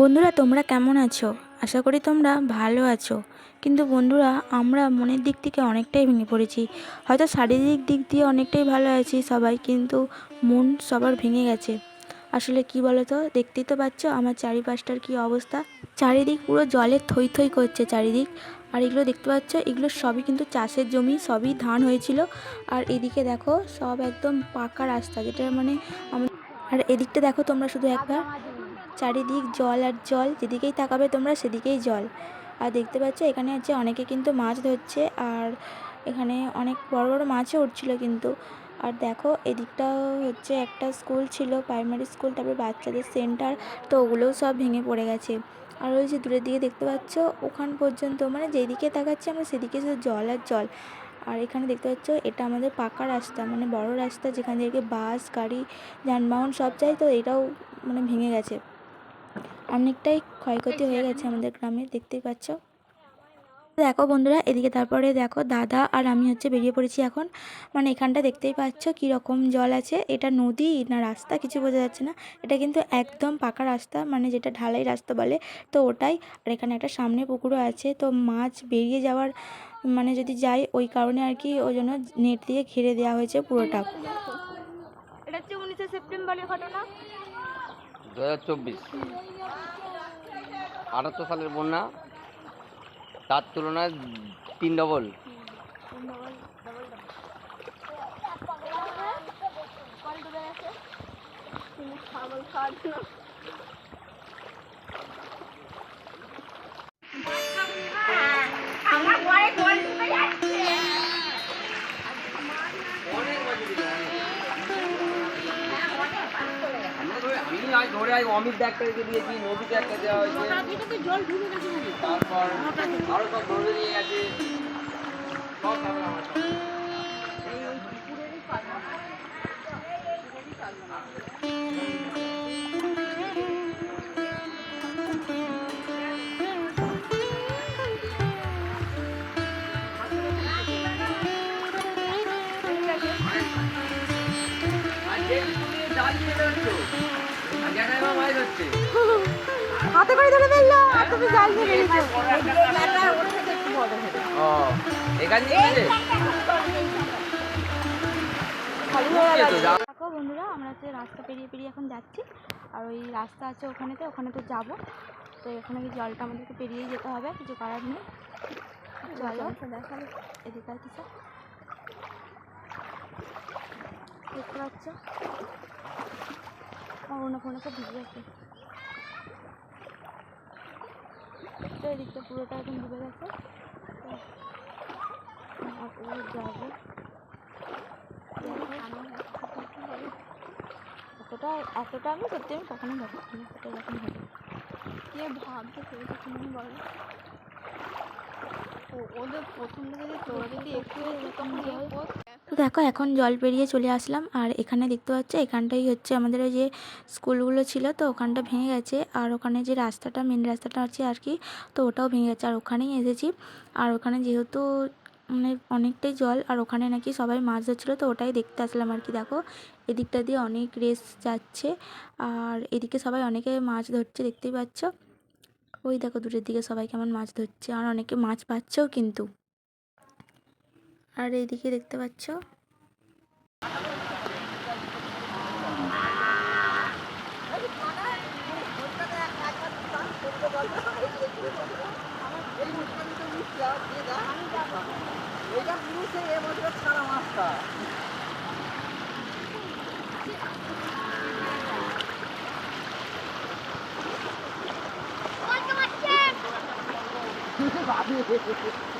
বন্ধুরা, তোমরা কেমন আছো? আশা করি তোমরা ভালো আছো। কিন্তু বন্ধুরা, আমরা মনের দিক থেকে অনেকটাই ভেঙে পড়েছি। হয়তো শারীরিক দিক দিয়ে অনেকটাই ভালো আছি সবাই, কিন্তু মন সবার ভেঙে গেছে। আসলে কি বলো তো দেখতেই তো পাচ্ছ আমার চারিপাশটার কি অবস্থা। চারিদিক পুরো জলে থই থই করছে চারিদিক। আর এগুলো দেখতে পাচ্ছ, এগুলো সবই কিন্তু চাষের জমি, সবই ধান হয়েছিল। আর এদিকে দেখো, সব একদম পাকা রাস্তা, যেটা মানে আর এদিকটা দেখো তোমরা শুধু একবার। চারিদিক জল আর জল, যেদিকেই তাকাবে তোমরা সেদিকেই জল। আর দেখতে পাচ্ছ, এখানে হচ্ছে অনেকে কিন্তু মাছ ধরছে, আর এখানে অনেক বড় বড় মাছও উঠছিল কিন্তু। আর দেখো এদিকটা হচ্ছে একটা স্কুল ছিল, প্রাইমারি স্কুল, তারপরে বাচ্চাদের সেন্টার, তো ওগুলোও সব ভেঙে পড়ে গেছে। আর ওই যে দূরের দিকে দেখতে পাচ্ছ, ওখান পর্যন্ত মানে যেদিকে তাকাচ্ছি আমরা সেদিকে শুধু জল আর জল। আর এখানে দেখতে পাচ্ছ, এটা আমাদের পাকা রাস্তা মানে বড় রাস্তা, যেখান থেকে বাস, গাড়ি, যানবাহন সব যায়, তো এটাও মানে ভেঙে গেছে। অনেকটাই ক্ষয়ক্ষতি হয়ে গেছে আমাদের গ্রামে দেখতেই পাচ্ছ। দেখো বন্ধুরা এদিকে তারপরে দেখো দাদা আর আমি হচ্ছে বেরিয়ে পড়েছি এখন। মানে এখানটা দেখতেই পাচ্ছ রকম জল আছে। এটা নদী না রাস্তা কিছু বোঝা যাচ্ছে না। এটা কিন্তু একদম পাকা রাস্তা মানে যেটা ঢালাই রাস্তা বলে। তো ওটাই। আর এখানে একটা সামনে পুকুরও আছে। তো মাছ বেরিয়ে যাওয়ার মানে যদি যাই ওই কারণে আর কি ওই জন্য নেট দিয়ে ঘিরে দেওয়া হয়েছে পুরোটা। এটা হচ্ছে উনিশে সেপ্টেম্বরের ঘটনা। দু হাজার চব্বিশ। আটাত্তর সালের বন্যা তার তুলনায় তিন ডবল ছাগল খাওয়ার ধরে অমিত ডাক্তারকে দিয়েছি নদীতে একটা দেওয়া হয়েছে। তারপর সব ধরে নিয়ে গেছে। সব ঝামেলা আমার সব। আর হাতে করে ধরে ফেলল। আর তুমি জাল নিয়ে বেরিয়েছো ও, এখান দিয়ে গেছে? বুঝছে তো, যা- দেখো বন্ধুরা আমরা হচ্ছে রাস্তা পেরিয়ে পেরিয়ে এখন যাচ্ছি। আর ওই রাস্তা আছে ওখানেতে ওখানে তো যাব। তো এখানে কি জলটা আমাদেরকে পেরিয়ে যেতে হবে কিছু করার নেই। চলো দেখালে এদিকে আর কিছু। দেখতে পাচ্ছ? অরুণা ফোনে সব ভিজে যাচ্ছে তো এদিকটা পুরোটা এখন ডুবে গেছে। যাব এতটা এতটা আমি সত্যি আমি কখনো ভাবিনি এতটা এরকম হবে। কে ভাবতে পেরেছে তুমি বলো। ওদের প্রথম থেকে যে তোরা যদি একটু এরকম দেখো, এখন জল পেরিয়ে চলে আসলাম। আর এখানে দেখতে পাচ্ছ, এখানটাই হচ্ছে আমাদের যে স্কুলগুলো ছিল, তো ওখানটা ভেঙে গেছে। আর ওখানে যে রাস্তাটা মেন রাস্তাটা আছে আর কি, তো ওটাও ভেঙে গেছে। আর ওখানেই এসেছি। আর ওখানে যেহেতু মানে অনেকটাই জল, আর ওখানে নাকি সবাই মাছ ধরছিলো, তো ওটাই দেখতে আসলাম আর কি। দেখো, এদিকটা দিয়ে অনেক রেস যাচ্ছে। আর এদিকে সবাই অনেকে মাছ ধরছে, দেখতেই পাচ্ছ। ওই দেখো, দূরের দিকে সবাই কেমন মাছ ধরছে। আর অনেকে মাছ পাচ্ছেও কিন্তু। আর এইদিকে দেখতে পাচ্ছ। বলতে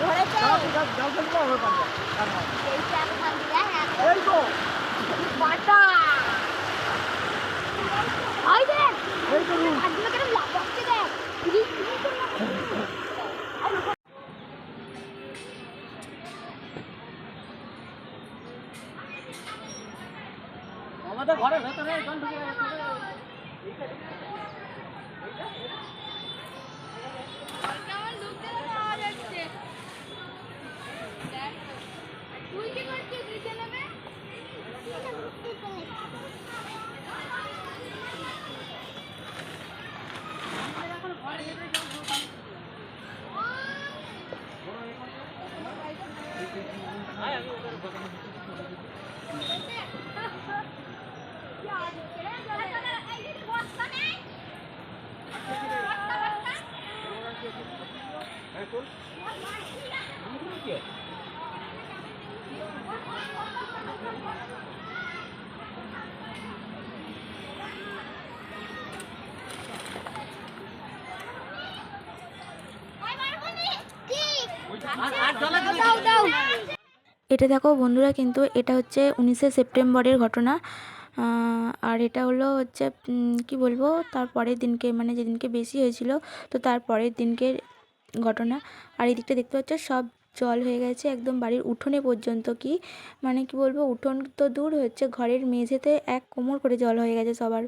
ধরেছে? বাটা আই দেখ আজকে কেন লাফাচ্ছে দেখ ওদের ঘরের ভেতরে জল ঢুকে গেছে কেমন ঢুকতে পাওয়া যাচ্ছে দেখ তুই কি করছিস নিচে নেমে দাও দাও এটা দেখো বন্ধুরা, কিন্তু এটা হচ্ছে উনিশে সেপ্টেম্বরের ঘটনা। আর এটা হলো হচ্ছে কি বলব, তার পরের দিনকে মানে যেদিনকে বেশি হয়েছিল, তো তার পরের দিনকের ঘটনা। আর এই দিকটা দেখতে পাচ্ছ, সব জল হয়ে গেছে একদম বাড়ির উঠোনে পর্যন্ত কি। মানে কি বলব, উঠোন তো দূর হচ্ছে, ঘরের মেঝেতে এক কোমর করে জল হয়ে গেছে সবার।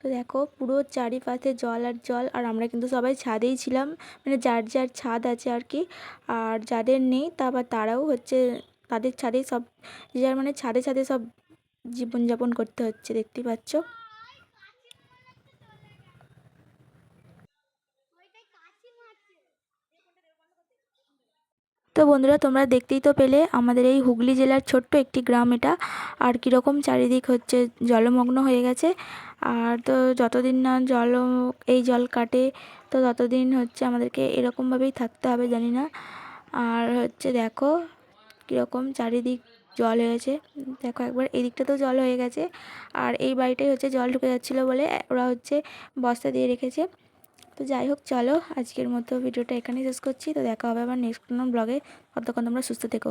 তো দেখো পুরো চারিপাশে জল আর জল, আর আমরা কিন্তু সবাই ছাদেই ছিলাম। মানে যার যার ছাদ আছে আর কি, আর যাদের নেই তা আবার তারাও হচ্ছে তাদের ছাদেই সব যার মানে ছাদে ছাদে সব জীবনযাপন করতে হচ্ছে, দেখতেই পাচ্ছ। তো বন্ধুরা, তোমরা দেখতেই তো পেলে আমাদের এই হুগলি জেলার ছোট্ট একটি গ্রাম এটা। আর কীরকম চারিদিক হচ্ছে, জলমগ্ন হয়ে গেছে। আর তো যতদিন না জল, এই জল কাটে, তো ততদিন হচ্ছে আমাদেরকে এরকমভাবেই থাকতে হবে, জানি না। আর হচ্ছে দেখো, কীরকম চারিদিক জল হয়েছে। দেখো একবার এই দিকটাতেও জল হয়ে গেছে। আর এই বাড়িটাই হচ্ছে জল ঢুকে যাচ্ছিল বলে ওরা হচ্ছে বস্তা দিয়ে রেখেছে। তো যাই হোক, চলো আজকের মতো ভিডিওটা এখানেই শেষ করছি। তো দেখা হবে আবার নেক্সট কোনো ব্লগে অতক্ষণ তোমরা সুস্থ থেকো।